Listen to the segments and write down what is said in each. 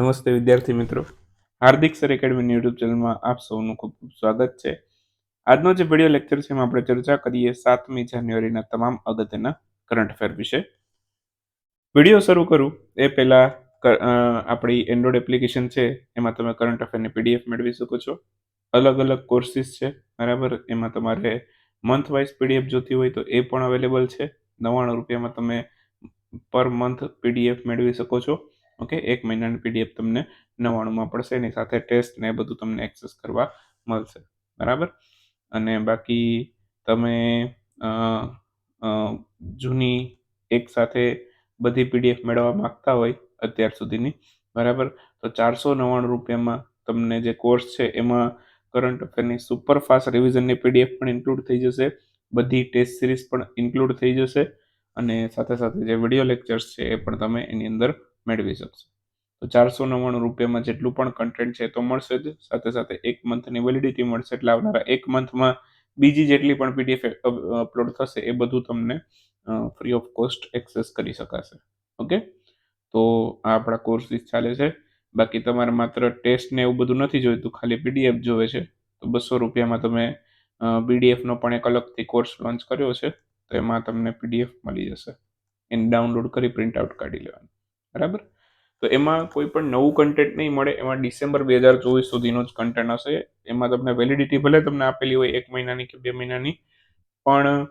નમસ્તે વિદ્યાર્થી મિત્રો. હાર્દિક સર એકેડમીની યુટ્યુબ ચેનલમાં આપ સૌનું ખૂબ ખૂબ સ્વાગત છે. આજનો જે વીડિયો લેક્ચર છે એમાં આપણે ચર્ચા કરીએ સાતમી જાન્યુઆરીના તમામ અગત્યના કરંટ અફેર વિશે. વીડિયો શરૂ કરું. એ પહેલાં આપણી એન્ડ્રોઇડ એપ્લિકેશન છે. એમાં તમે કરંટ અફેરની પીડીએફ મેળવી શકો છો. અલગ અલગ કોર્સીસ છે, બરાબર? એમાં તમારે મંથ વાઇઝ પીડીએફ જોતી હોય તો એ પણ અવેલેબલ છે. નવ્વાણું રૂપિયામાં તમે પર મંથ પીડીએફ મેળવી શકો છો. ઓકે, એક મહિનાની પીડીએફ તમને નવ્વાણુંમાં પડશે, એની સાથે ટેસ્ટ ને એ બધું તમને એક્સેસ કરવા મળશે. બરાબર? અને બાકી તમે જૂની એક સાથે બધી પીડીએફ મેળવવા માગતા હોય અત્યાર સુધીની, બરાબર? તો ચારસો નવ્વાણું રૂપિયામાં તમને જે કોર્સ છે, એમાં કરંટ અફેરની સુપર ફાસ્ટ રિવિઝનની પીડીએફ પણ ઇન્ક્લુડ થઈ જશે, બધી ટેસ્ટ સિરીઝ પણ ઇન્ક્લુડ થઈ જશે, અને સાથે સાથે જે વીડિયો લેક્ચર્સ છે, એ પણ તમે એની અંદર મેળવી શકશો. તો ચારસો નવ્વાણું રૂપિયામાં જેટલું પણ કન્ટેન્ટ છે તો મળશે જ. સાથે સાથે એક મંથની વેલિડિટી મળશે એટલે આવનારા એક મંથમાં બીજી જેટલી પણ પીડીએફ અપલોડ થશે એ બધું તમને ફ્રી ઓફ કોસ્ટ એક્સેસ કરી શકાશે. ઓકે? તો આ આપણા કોર્સીસ ચાલે છે. બાકી તમારે માત્ર ટેસ્ટ ને એવું બધું નથી જોઈતું, ખાલી પીડીએફ જોવે છે. તો બસો રૂપિયામાં તમે પીડીએફનો પણ એક અલગથી કોર્સ લોન્ચ કર્યો છે, તો એમાં તમને પીડીએફ મળી જશે. એને ડાઉનલોડ કરી પ્રિન્ટ આઉટ કાઢી લેવાનું. બરાબર? તો એમાં કોઈ પણ નવું કન્ટેન્ટ નહીં મળે, એમાં ડિસેમ્બર બે હજાર ચોવીસ સુધીનો જ કન્ટેન્ટ હશે. એમાં તમને વેલિડિટી ભલે તમને આપેલી હોય એક મહિનાની કે બે મહિનાની, પણ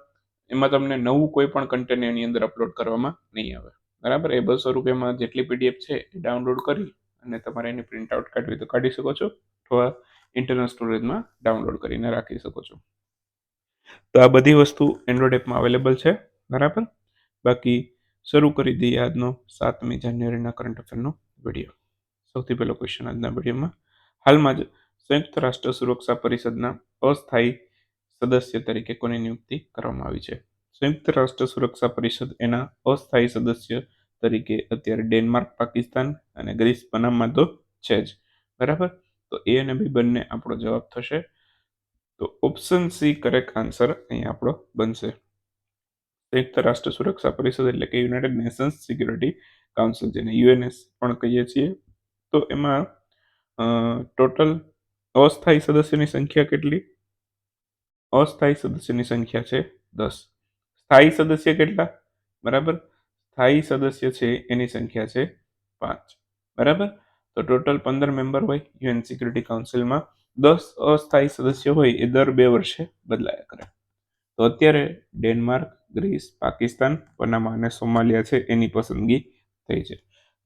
એમાં તમને નવું કોઈ પણ કન્ટેન્ટ એની અંદર અપલોડ કરવામાં નહીં આવે. બરાબર? એ બસો રૂપિયામાં જેટલી પીડીએફ છે એ ડાઉનલોડ કરી અને તમારે એની પ્રિન્ટ આઉટ કાઢવી તો કાઢી શકો છો. અથવા ઇન્ટરનલ સ્ટોરેજમાં ડાઉનલોડ કરીને રાખી શકો છો. તો આ બધી વસ્તુ એન્ડ્રોઈડ એપમાં અવેલેબલ છે. બરાબર? બાકી શરૂ કરી દઈએ આજનો સાતમી જાન્યુઆરીના કરંટ અફેરનો વીડિયો. સૌથી પહેલો ક્વેશ્ચન આજના વિડીયોમાં. હાલમાં જ સંયુક્ત રાષ્ટ્ર સુરક્ષા પરિષદના અસ્થાયી સદસ્ય તરીકે કોની નિયુક્તિ કરવામાં આવી છે? સંયુક્ત રાષ્ટ્ર સુરક્ષા પરિષદ એના અસ્થાયી સદસ્ય તરીકે અત્યારે ડેનમાર્ક, પાકિસ્તાન અને ગ્રીસ પનામમાં તો છે જ. બરાબર? તો એ અને બી બંને આપણો જવાબ થશે. તો ઓપ્શન સી કરેક્ટ આન્સર અહીં આપણો બનશે. સંયુક્ત રાષ્ટ્ર સુરક્ષા પરિષદ એટલે કે યુનાઇટેડ નેશન્સ સિક્યુરિટી કાઉન્સિલ જેને યુએનએસ પણ કહીએ છીએ. તો એમાં ટોટલ અસ્થાયી સદસ્યની સંખ્યા કેટલી? અસ્થાયી સદસ્યની સંખ્યા છે દસ. સ્થાયી સદસ્ય કેટલા? બરાબર? સ્થાયી સદસ્ય છે એની સંખ્યા છે પાંચ. બરાબર? તો ટોટલ પંદર મેમ્બર હોય યુએન સિક્યુરિટી કાઉન્સિલમાં દસ અસ્થાયી સદસ્ય હોય એ દર બે વર્ષે બદલાયા કરે. તો અત્યારે ડેનમાર્ક ગ્રીસ, પાકિસ્તાન, પનામા અને સોમાલિયા છે, એની પસંદગી થઈ છે.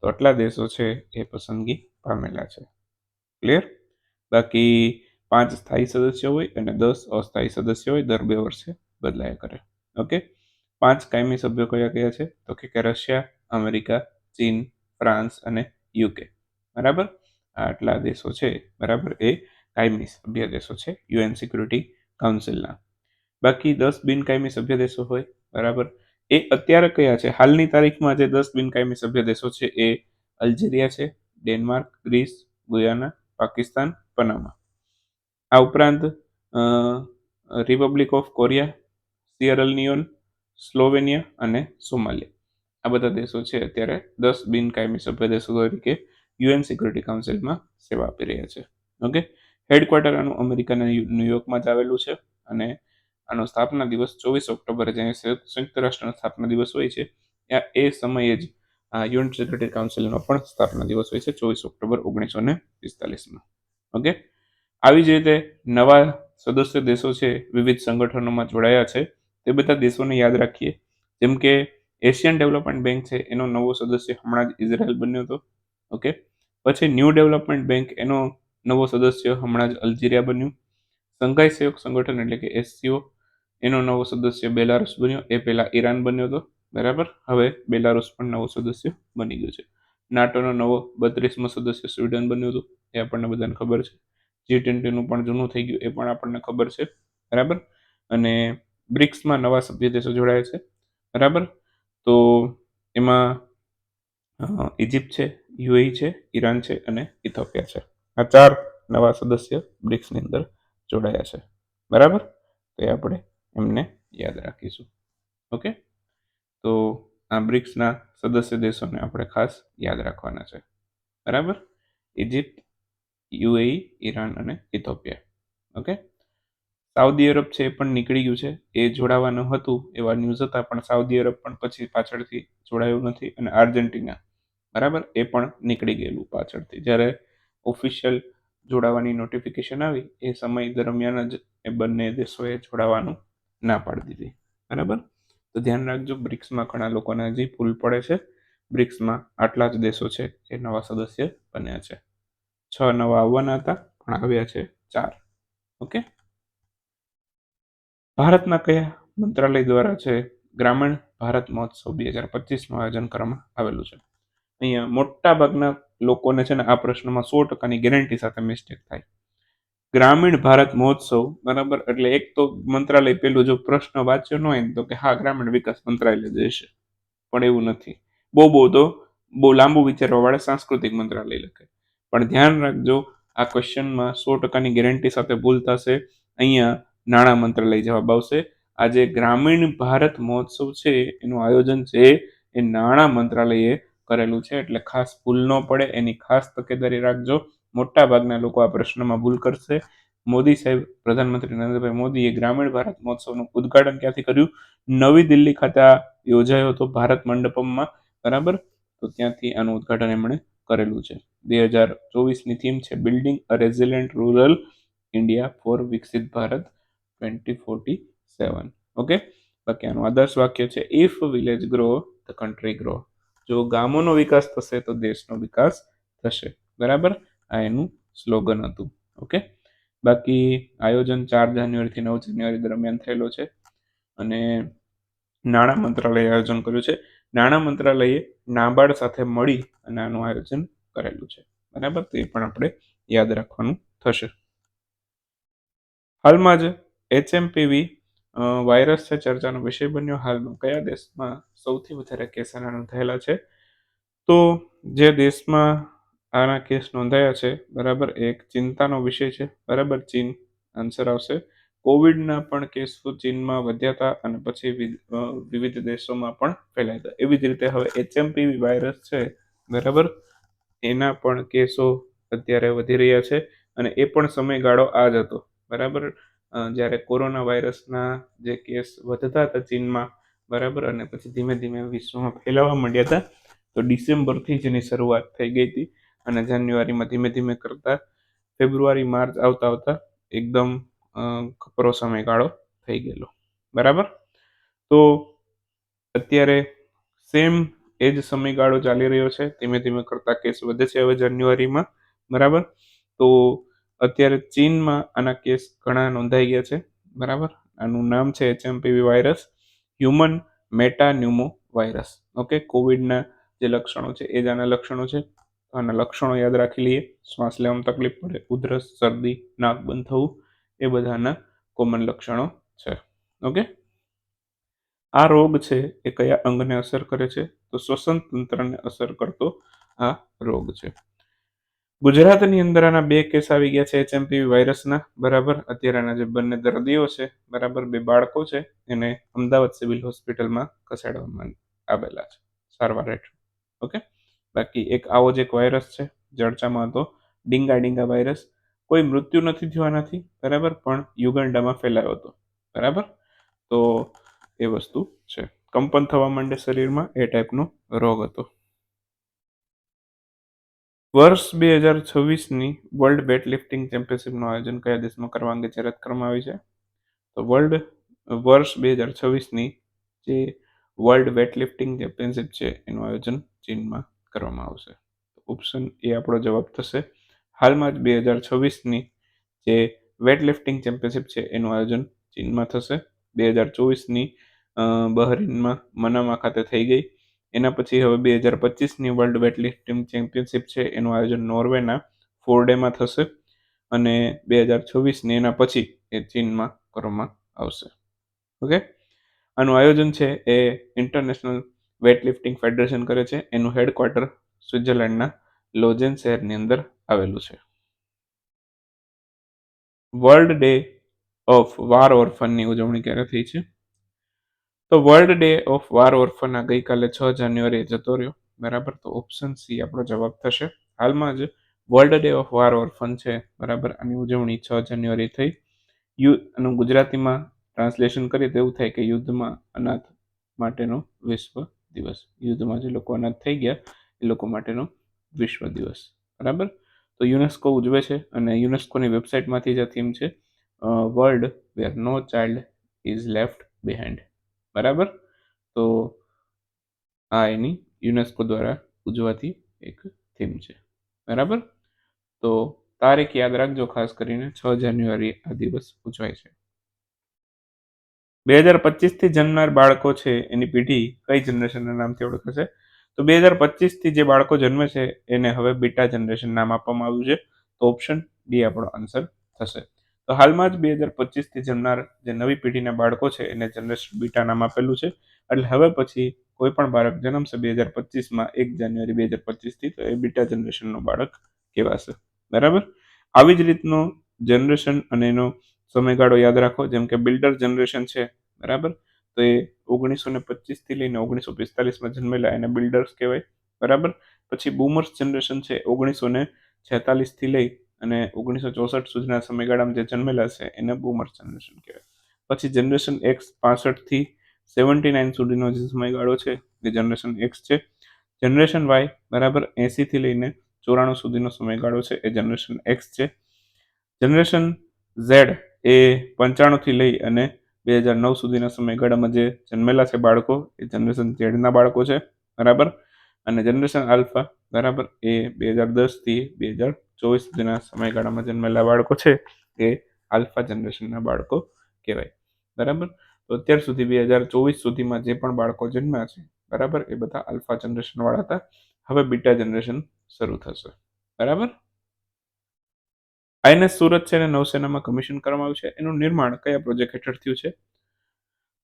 તો આટલા દેશો છે, એ પસંદગી પામેલા છે. ક્લિયર બાકી પાંચ સ્થાયી સદસ્ય હોય અને દસ અસ્થાયી સદસ્ય હોય, દર બે વર્ષે બદલાયા કરે. ઓકે પાંચ કાયમી સભ્યો કયા કયા છે? તો કે રશિયા, અમેરિકા, ચીન, ફ્રાન્સ અને યુકે. બરાબર? આટલા દેશો છે, બરાબર? એ કાયમી સભ્ય દેશો છે, યુએન સિક્યુરિટી કાઉન્સિલના. બાકી દસ બિનકાયમી સભ્ય દેશો હોય, બરાબર? એ અત્યારે કયા છે? હાલની તારીખમાં જે દસ બિનકાયમી સભ્ય દેશો છે એ અલ્જેરિયા છે, Denmark, Greece, Guyana, Pakistan, Panama. આ ઉપરાંત republic of Korea, Sierra Slovenia અને સોમાલિયા. આ બધા દેશો છે અત્યારે દસ બિનકાયમી સભ્ય દેશો તરીકે યુએન સિક્યુરિટી કાઉન્સિલમાં સેવા આપી રહ્યા છે. ઓકે? હેડક્વાર્ટર આનું અમેરિકાના ન્યુયોર્કમાં જ આવેલું છે અને આનો સ્થાપના દિવસ ચોવીસ ઓક્ટોબરે જે સંયુક્ત રાષ્ટ્રનો સ્થાપના દિવસ હોય છે એ સમયે જ આ યુએન સિક્યુરિટી કાઉન્સિલનો પણ સ્થાપના દિવસ હોય છે, ચોવીસ ઓક્ટોબર ઓગણીસો ને પિસ્તાલીસમાં. ઓકે? આવી જ રીતે નવા સદસ્ય દેશો છે, વિવિધ સંગઠનોમાં જોડાયા છે, તે બધા દેશોને યાદ રાખીએ. જેમ કે એશિયન ડેવલપમેન્ટ બેંક છે, એનો નવો સદસ્ય હમણાં જ ઇઝરાયલ બન્યો હતો. ઓકે? પછી ન્યૂ ડેવલપમેન્ટ બેંક, એનો નવો સદસ્ય હમણાં જ અલ્જીરિયા બન્યું. સંઘાઈ સહયોગ સંગઠન એટલે કે એસસીઓ. એનો નવો સદસ્ય બેલારુસ બન્યો. એ પહેલાં ઈરાન બન્યો હતો. બરાબર? હવે બેલારુસ પણ નવો સદસ્ય બની ગયો છે. નાટોનો નવો બત્રીસમો સદસ્ય સ્વીડન બન્યો હતો. એ આપણને બધાને ખબર છે. જી ટ્વેન્ટીનું પણ જૂનું થઈ ગયું. એ પણ આપણને ખબર છે. બરાબર? અને બ્રિક્સમાં નવા સભ્ય દેશો જોડાયા છે. બરાબર? તો એમાં ઇજિપ્ત છે, યુએઈ છે, ઈરાન છે અને ઇથોપિયા છે. આ ચાર નવા સદસ્ય બ્રિક્સની અંદર જોડાયા છે. બરાબર? તો એ આપણે એમને યાદ રાખીશું. ઓકે? તો આ બ્રિક્સના સદસ્ય દેશોને આપણે ખાસ યાદ રાખવાના છે. બરાબર? ઇજિપ્ત, યુએઈ, ઈરાન અને ઇથોપિયા. ઓકે? સાઉદી અરબ છે એ પણ નીકળી ગયું છે. એ જોડાવાનું હતું એવા ન્યૂઝ હતા, પણ સાઉદી અરબ પણ પછી પાછળથી જોડાયું નથી અને આર્જેન્ટિના. બરાબર? એ પણ નીકળી ગયેલું પાછળથી. જ્યારે ઓફિશિયલ જોડાવાની નોટિફિકેશન આવી, એ સમય દરમિયાન જ એ બંને દેશોએ જોડાવાનું ના પાડી દીધી. બરાબર? તો ધ્યાન રાખજો, બ્રિક્સમાં ઘણા લોકોને હજી ભૂલ પડે છે, બ્રિક્સમાં આટલા જ દેશો છે જે નવા સદસ્ય બન્યા છે. છ નવા આવવાના હતા, પણ આવ્યા છે ચાર. ઓકે? ભારતના કયા મંત્રાલય દ્વારા છે ગ્રામીણ ભારત મહોત્સવ બે હજાર પચીસનું આયોજન કરવામાં આવેલું છે? અહીંયા મોટા ભાગના લોકોને છે ને આ પ્રશ્નમાં સો ટકાની ગેરંટી સાથે મિસ્ટેક થાય. ગ્રામીણ ભારત મહોત્સવ, બરાબર? એટલે એક તો મંત્રાલય પેલું જો પ્રશ્ન વાંચ્યો ન હોય તો કે હા, ગ્રામીણ વિકાસ મંત્રાલય જશે પણ એવું નથી. બહુ બહુ તો, બહુ લાંબુ વિચારવા વાળા સાંસ્કૃતિક મંત્રાલય લખે. પણ ધ્યાન રાખજો, આ ક્વેશ્ચનમાં સો ટકાની ગેરંટી સાથે ભૂલ થશે. અહીંયા નાણાં મંત્રાલય જવાબ આવશે. આજે ગ્રામીણ ભારત મહોત્સવ છે, એનું આયોજન છે, એ નાણાં મંત્રાલયે કરેલું છે. એટલે ખાસ ભૂલ ન પડે, એની ખાસ તકેદારી રાખજો. મોટા ભાગના લોકો આ પ્રશ્નમાં ભૂલ કરશે. મોદી સાહેબ, પ્રધાનમંત્રી નરેન્દ્રભાઈ મોદીએ ગ્રામીણ ભારત મહોત્સવનું ઉદઘાટન ક્યાંથી કર્યું? નવી દિલ્હી ખાતે યોજાયો હતો ભારત મંડપમમાં. બરાબર? તો ત્યાંથી આનું ઉદ્ઘાટન એમણે કરેલું છે. બે હજાર ચોવીસની થીમ છે building a resilient rural India for Viksit Bharat twenty forty seven. Okay? બાકી આનું આદર્શ વાક્ય છે if village grow the country grow જો ગામોનો વિકાસ થશે તો દેશનો વિકાસ થશે. બરાબર? આ એનું સ્લોગન હતું. ઓકે? બાકી આયોજન ચાર જાન્યુઆરીથી નવ જાન્યુઆરી દરમિયાન થયેલો છે અને નાણાં મંત્રાલયે આયોજન કર્યું છે. નાણાં મંત્રાલયે નાબાર્ડ સાથે મળી અને આનું આયોજન કરેલું છે. બરાબર? તો એ પણ આપણે યાદ રાખવાનું થશે. હાલમાં જ એચએમપીવી વાયરસ છે ચર્ચાનો વિષય બન્યો. હાલમાં કયા દેશમાં સૌથી વધારે કેસ થયેલા છે? તો જે દેશમાં આના કેસ નોંધાયા છે. બરાબર? એક ચિંતાનો વિષય છે. બરાબર? ચીન આન્સર આવશે. કોવિડના પણ કેસો ચીનમાં વધ્યા હતા અને પછી વિવિધ દેશોમાં પણ ફેલાયા હતા. એવી જ રીતે હવે એચએમપીવી વાયરસ છે. બરાબર? એના પણ કેસો અત્યારે વધી રહ્યા છે અને એ પણ સમયગાળો આ જ હતો. બરાબર? જ્યારે કોરોના વાયરસના જે કેસ વધતા હતા ચીનમાં, બરાબર? અને પછી ધીમે ધીમે વિશ્વમાં ફેલાવા માંડ્યા હતા. તો ડિસેમ્બરથી જ એની શરૂઆત થઈ ગઈ હતી. અને જાન્યુઆરીમાં ધીમે ધીમે કરતા ફેબ્રુઆરી, માર્ચ આવતા આવતા એકદમ ખપરો સમયગાળો થઈ ગયેલો. બરાબર? તો અત્યારે સેમ એ જ સમયગાળો ચાલી રહ્યો છે. ધીમે ધીમે કરતા કેસ વધે છે હવે જાન્યુઆરીમાં. બરાબર? તો અત્યારે ચીનમાં આના કેસ ઘણા નોંધાઈ ગયા છે. બરાબર? આનું નામ છે HMPV virus, human metapneumo virus okay? કોવિડના જે લક્ષણો છે એ જ આના લક્ષણો છે. આના લક્ષણો યાદ રાખી લઈએ. શ્વાસ લેવામાં તકલીફ પડે, ઉધરસ, શરદી, નાક બંધ થવું, એ બધાના કોમન લક્ષણો છે. ઓકે? આ રોગ છે એ કયા અંગને અસર કરે છે? તો શ્વસન તંત્રને અસર કરતો આ રોગ છે. ગુજરાતની અંદર આના બે કેસ આવી ગયા છે એચએમપીવી વાયરસના બરાબર? અત્યારેના જે બંને દર્દીઓ છે, બરાબર, બે બાળકો છે, એને અમદાવાદ સિવિલ હોસ્પિટલમાં ખસેડવામાં આવેલા છે. સારવાર હેઠળ. ઓકે? બાકી એક આવો જ એક વાયરસ છે ચર્ચામાં હતો, ડીંગા ડીંગા વાયરસ કોઈ મૃત્યુ નથી થયું આનાથી, બરાબર? પણ યુગાન્ડામાં ફેલાયો હતો, બરાબર? તો એ વસ્તુ છે. કંપન થવા માંડે શરીરમાં એ ટાઈપનો રોગ હતો. વર્ષ બે હજાર છવ્વીસની વર્લ્ડ વેટ લિફ્ટિંગ ચેમ્પિયનશિપનું આયોજન કયા દેશમાં કરવા અંગે જાહેરાત કરવામાં આવી છે? તો વર્લ્ડ, વર્ષ બે હજાર છવ્વીસની જે વર્લ્ડ વેટ લિફ્ટિંગ ચેમ્પિયનશિપ છે, એનું આયોજન ચીનમાં કરવામાં આવશે. ઓપ્શન એ આપણો જવાબ થશે. હાલમાં જ બે હજાર છવ્વીસની જે વેટ લિફ્ટિંગ ચેમ્પિયનશિપ છે, એનું આયોજન ચીનમાં થશે. બે હજાર ચોવીસની બહરીનમાં મનામા ખાતે થઈ ગઈ. એના પછી હવે બે હજાર પચીસની વર્લ્ડ વેટ લિફ્ટિંગ ચેમ્પિયનશિપ છે, એનું આયોજન નોર્વેના ફોરડેમાં થશે અને બે હજાર છવ્વીસની એના પછી એ ચીનમાં કરવામાં આવશે. ઓકે આનું આયોજન છે એ ઇન્ટરનેશનલ વેટલિફ્ટિંગ ફેડરેશન કરે છે. એનું હેડક્વાર્ટર સ્વિટ્ઝરલેન્ડના લોજેન શહેરની અંદર આવેલું છે. વર્લ્ડ ડે ઓફ વાર ઓર્ફનની ઉજવણી ક્યારે થઈ છે? તો world day of war orphan આ ગઈકાલે છ જાન્યુઆરીએ જતો રહ્યો. બરાબર? તો ઓપ્શન સી આપણો જવાબ થશે. હાલમાં જ world day of war orphan છે. બરાબર? આની ઉજવણી છ જાન્યુઆરી થઈ. યુ આનું ગુજરાતીમાં ટ્રાન્સલેશન કરીએ તો એવું થાય કે યુદ્ધમાં અનાથ માટેનો વિશ્વ દિવસ. યુદ્ધમાં જે લોકો અનાથ થઈ ગયા, એ લોકો માટેનો વિશ્વ દિવસ. બરાબર? તો યુનેસ્કો ઉજવે છે અને યુનેસ્કોની વેબસાઇટમાંથી જે થીમ છે world where no child is left behind બરાબર? તો આ એની યુનેસ્કો દ્વારા ઉજવાતી એક થીમ છે. બરાબર? તો તારીખ યાદ રાખજો, ખાસ કરીને છ જાન્યુઆરી આ દિવસ ઉજવાય છે. બે હજાર પચીસથી જન્મનાર બાળકો છે, એની પેઢી કઈ જનરેશનના નામથી ઓળખાશે તો બે હજાર પચીસથી જે બાળકો જન્મે છે, એને હવે બીટા જનરેશન નામ આપવામાં આવ્યું છે. તો ઓપ્શન ડી આપણો આન્સર થશે. તો હાલમાં જ બે હજાર પચીસથી જન્મનાર જે નવી પેઢીના બાળકો છે, એને જનરેશન બીટા નામ આપેલું છે. એટલે હવે પછી કોઈ પણ બાળક જન્મશે બે હજાર પચીસમાં, એક જાન્યુઆરી બે હજાર પચીસથી, તો એ બીટા જનરેશનનું બાળક કહેવાશે. બરાબર? આવી જ રીતનો જનરેશન અને એનો સમયગાળો યાદ રાખો, જેમ કે બિલ્ડર જનરેશન છે, બરાબર? તો એ ઓગણીસો ને પચીસથી લઈને ઓગણીસો પિસ્તાલીસમાં જન્મેલા એને બિલ્ડર્સ કહેવાય, બરાબર? પછી બુમર્સ જનરેશન છે ઓગણીસો ને છેતાલીસથી લઈ અને ઓગણીસો ચોસઠ સુધીના સમયગાળામાં જે જન્મેલા છે, એને બુમર્સ જનરેશન કહેવાય. પછી જનરેશન એક્સ પાસઠથી સેવન્ટી નાઇન સુધીનો જે સમયગાળો છે, એ જનરેશન એક્સ છે. જનરેશન વાય, બરાબર? એંસીથી લઈને ચોરાણું સુધીનો સમયગાળો છે, એ જનરેશન એક્સ છે. જનરેશન ઝેડ એ પંચાણુંથી લઈ અને બે હજાર નવ સુધીના સમયગાળામાં જે જન્મેલા છે બાળકો, એ જનરેશન ઝેડના બાળકો છે, બરાબર? અને જનરેશન આલ્ફા બરાબર? એ બે હજાર દસથી બે હજાર ચોવીસ સુધીના સમયગાળામાં જન્મેલા બાળકો છે, એ આલ્ફા જનરેશનના બાળકો કહેવાય, બરાબર? તો અત્યાર સુધી બે હજાર ચોવીસ સુધીમાં જે પણ બાળકો જન્મ્યા છે, બરાબર? એ બધા આલ્ફા જનરેશનવાળા હતા. હવે બીટા જનરેશન શરૂ થશે, બરાબર? આઈએનએસ સુરત છે અને નૌસેનામાં કમિશન કરવામાં આવ્યું છે. એનું નિર્માણ કયા પ્રોજેક્ટ હેઠળ થયું છે?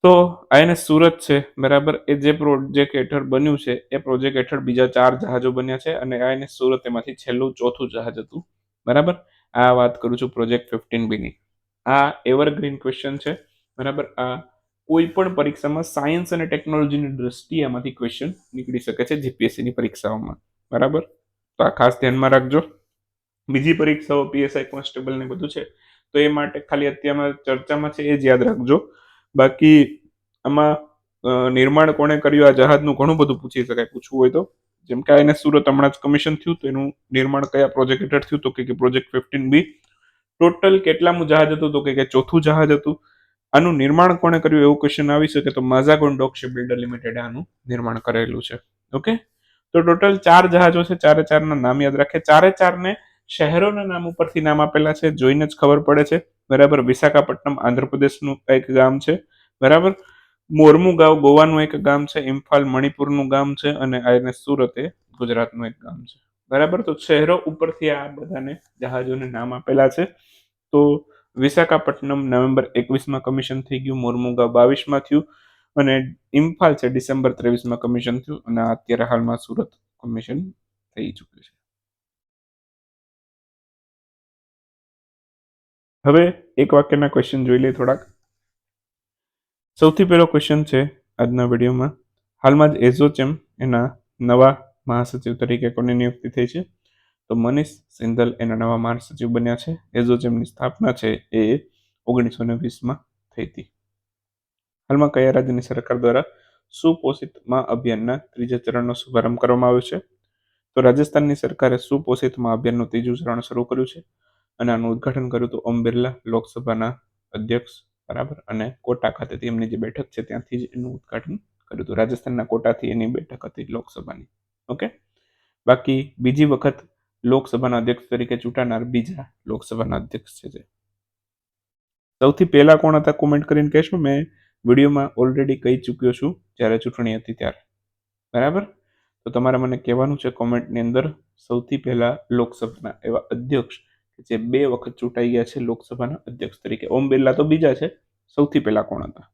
તો આઈએનએસ સુરત છે, બરાબર? એ જે પ્રોજેક્ટ હેઠળ બન્યું છે, એ પ્રોજેક્ટ હેઠળ બીજા ચાર જહાજો બન્યા છે અને આઈએનએસ સુરત એમાંથી છેલ્લું ચોથું જહાજ હતું. બરાબર? આ વાત કરું છું પ્રોજેક્ટ ફિફ્ટીન બીની આ એવરગ્રીન ક્વેશ્ચન છે, બરાબર? આ કોઈ પણ પરીક્ષામાં સાયન્સ અને ટેકનોલોજીની દ્રષ્ટિએ આમાંથી ક્વેશ્ચન નીકળી શકે છે જીપીએસસીની પરીક્ષાઓમાં. બરાબર? તો આ ખાસ ધ્યાનમાં રાખજો. બીજી પરીક્ષાઓ પીએસઆઈ કોન્સ્ટેબલ ને બધું છે, તો એ માટે ખાલી અત્યારમાં ચર્ચામાં છે એ જ યાદ રાખજો. બાકી આમાં નિર્માણ કોણે કર્યું, આ જહાજનું ઘણું બધું પૂછી શકાય, પૂછવું હોય તો. જેમ કે એને સુરત હમણાં જ કમિશન થયું, તો એનું નિર્માણ કયા પ્રોજેક્ટ હેઠળ થયું, તો કે પ્રોજેક્ટ ફિફ્ટીન બી ટોટલ કેટલામું જહાજ હતું, તો કે ચોથું જહાજ હતું. આનું નિર્માણ કોણે કર્યું, એવું ક્વેશ્ચન આવી શકે તો Mazagon dock ship builder limited આનું નિર્માણ કરેલું છે. ઓકે તો ટોટલ ચાર જહાજો છે, ચારે ચારના નામ યાદ રાખે. ચારે ચારને શહેરોના નામ ઉપરથી નામ આપેલા છે, જોઈને જ ખબર પડે છે. બરાબર, વિશાખાપટ્ટનમ આંધ્રપ્રદેશનું એક ગામ છે. બરાબર, મોરમુ ગાંવ ગોવાનું એક ગામ છે, ઇમ્ફાલ મણિપુરનું ગામ છે અને આઈએનએસ સુરત એ ગુજરાતનું એક ગામ છે. બરાબર, તો શહેરો ઉપરથી આ બધાને જહાજોને નામ આપેલા છે. તો વિશાખાપટ્ટનમ નવેમ્બર એકવીસમાં કમિશન થઈ ગયું મોરમુગા બાવીસમાં થયું અને ઇમ્ફાલ છે, ડિસેમ્બર ત્રેવીસમાં કમિશન થયું અને અત્યારે હાલમાં સુરત કમિશન થઈ ચૂક્યું છે. હવે એક વાક્યના ક્વેશ્ચન જોઈ લઈએ થોડાક. સૌથી પહેલો ક્વેશ્ચન છે આજના વિડીયોમાં. હાલમાં જ એઝોચેમ એના નવા મહાસચિવ તરીકે કોની નિયુક્તિ થઈ છે? તો મનીષ સિંધલ એના નવા મહાસચિવ બન્યા છે. એઝોચેમની સ્થાપના છે એ ઓગણીસો ને વીસમાં થઈ હતી. હાલમાં કયા રાજ્યની સરકાર દ્વારા સુપોષિતમાં અભિયાનના ત્રીજા ચરણનો શુભારંભ કરવામાં આવ્યો છે? તો રાજસ્થાનની સરકારે સુપોષિતમાં અભિયાનનું ત્રીજું ચરણ શરૂ કર્યું છે. અને આનું ઉદઘાટન કર્યું હતું ઓમ બિરલા લોકસભાના અધ્યક્ષ, બરાબર? અને કોટા ખાતેથી એમની જે બેઠક છે ત્યાંથી જ એનું ઉદઘાટન કર્યું હતું. રાજસ્થાનના કોટાથી એની બેઠક હતી લોકસભાની. ઓકે? બાકી બીજી વખત લોકસભાના અધ્યક્ષ તરીકે ચૂંટાનાર બીજા લોકસભાના અધ્યક્ષ છે જે. સૌથી પહેલા કોણ હતા? કોમેન્ટ કરીને કહેશો. મેં વિડીયોમાં ઓલરેડી કહી ચૂક્યો છું જ્યારે ચૂંટણી હતી ત્યારે. બરાબર? તો તમારે મને કહેવાનું છે કોમેન્ટની અંદર સૌથી પહેલા લોકસભાના એવા અધ્યક્ષ જે બે વખત ચૂંટાઈ ગયા છે લોકસભાના અધ્યક્ષ તરીકે. ઓમ બિરલા તો બીજા છે. સૌથી પહેલા કોણ હતા?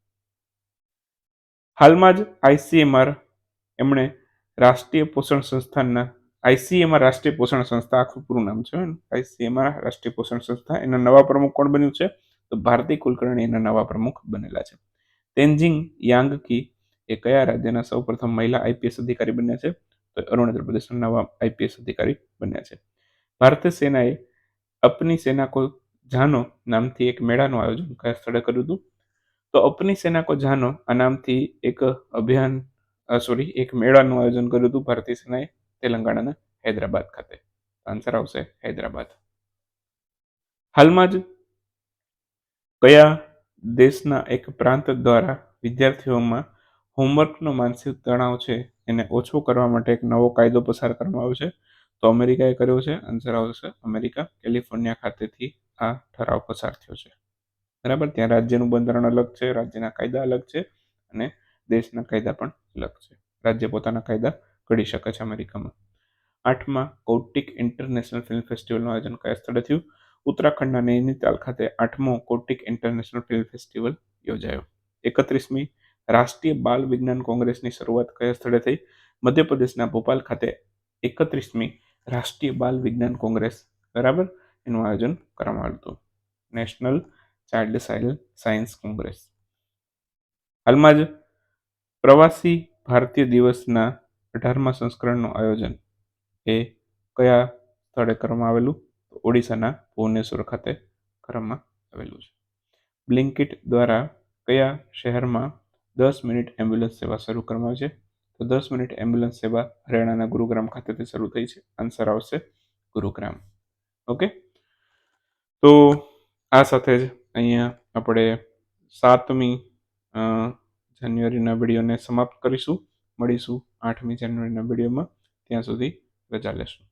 હાલમાં જ આઈસીએમઆર એમણે રાષ્ટ્રીય પોષણ સંસ્થાના આઈસીએમઆર રાષ્ટ્રીય પોષણ સંસ્થા, આખું પૂરું નામ છે આઈસીએમઆર રાષ્ટ્રીય પોષણ સંસ્થા. એના નવા પ્રમુખ કોણ બન્યું છે? તો ભારતી કુલકર્ણી એના નવા પ્રમુખ બનેલા છે. તેન્જિંગ યાંગકી એ કયા રાજ્યના સૌપ્રથમ મહિલા આઈપીએસ અધિકારી બન્યા છે? તો અરુણાચલ પ્રદેશના નવા આઈપીએસ અધિકારી બન્યા છે. ભારતીય સેનાએ અપની સેના કો જાનો નામથી એક મેળાનું આયોજન કયા સ્થળે કર્યું હતું. તો અપની સેના કો જાનો આ નામથી એક અભિયાન સોરી એક મેળાનું આયોજન કર્યું હતું ભારતીય સેનાએ તેલંગાણાના હૈદરાબાદ ખાતે. આન્સર આવશે હૈદરાબાદ. હાલમાં જ કયા દેશના એક પ્રાંત દ્વારા વિદ્યાર્થીઓમાં હોમવર્કનો માનસિક તણાવ છે એને ઓછો કરવા માટે એક નવો કાયદો પસાર કરવામાં આવ્યો છે. તો અમેરિકાએ કર્યો છે આન્સર આવશે. અમેરિકા, કેલિફોર્નિયા ખાતેથી આ ઠરાવ પસાર થયો છે. બરાબર? ત્યાં રાજ્યનું બંધારણ અલગ છે, રાજ્યના કાયદા અલગ છે અને દેશના કાયદા પણ અલગ છે. રાજ્ય પોતાના કાયદા ઘડી શકે છે અમેરિકામાં. આઠમાં કૌટિક ઇન્ટરનેશનલ ફિલ્મ ફેસ્ટિવલનું આયોજન કયા સ્થળે થયું? ઉત્તરાખંડના નૈનીતાલ ખાતે આઠમો કૌટિક ઇન્ટરનેશનલ ફિલ્મ ફેસ્ટિવલ યોજાયો. એકત્રીસમી રાષ્ટ્રીય બાલ વિજ્ઞાન કોંગ્રેસની શરૂઆત કયા સ્થળે થઈ? મધ્યપ્રદેશના ભોપાલ ખાતે એકત્રીસમી રાષ્ટ્રીય બાલ વિજ્ઞાન કોંગ્રેસ, બરાબર? એનું આયોજન કરવામાં આવ્યું હતું. National child science congress. હાલમાં જ પ્રવાસી ભારતીય દિવસના અઢારમા સંસ્કરણનું આયોજન એ કયા સ્થળે કરવામાં આવેલું? ઓડિશાના ભુવનેશ્વર ખાતે કરવામાં આવેલું છે. બ્લિંકિટ દ્વારા કયા શહેરમાં દસ મિનિટ એમ્બ્યુલન્સ સેવા શરૂ કરવામાં આવી છે? તો દસ મિનિટ એમ્બ્યુલન્સ સેવા હરિયાણાના ગુરુગ્રામ ખાતેથી શરૂ થઈ છે. આન્સર આવશે ગુરુગ્રામ. ઓકે તો આ સાથે જ અહીંયા આપણે સાતમી જાન્યુઆરીના વિડીયોને સમાપ્ત કરીશું. મળીશું આઠમી જાન્યુઆરીના વિડીયોમાં. ત્યાં સુધી રજા લેશું.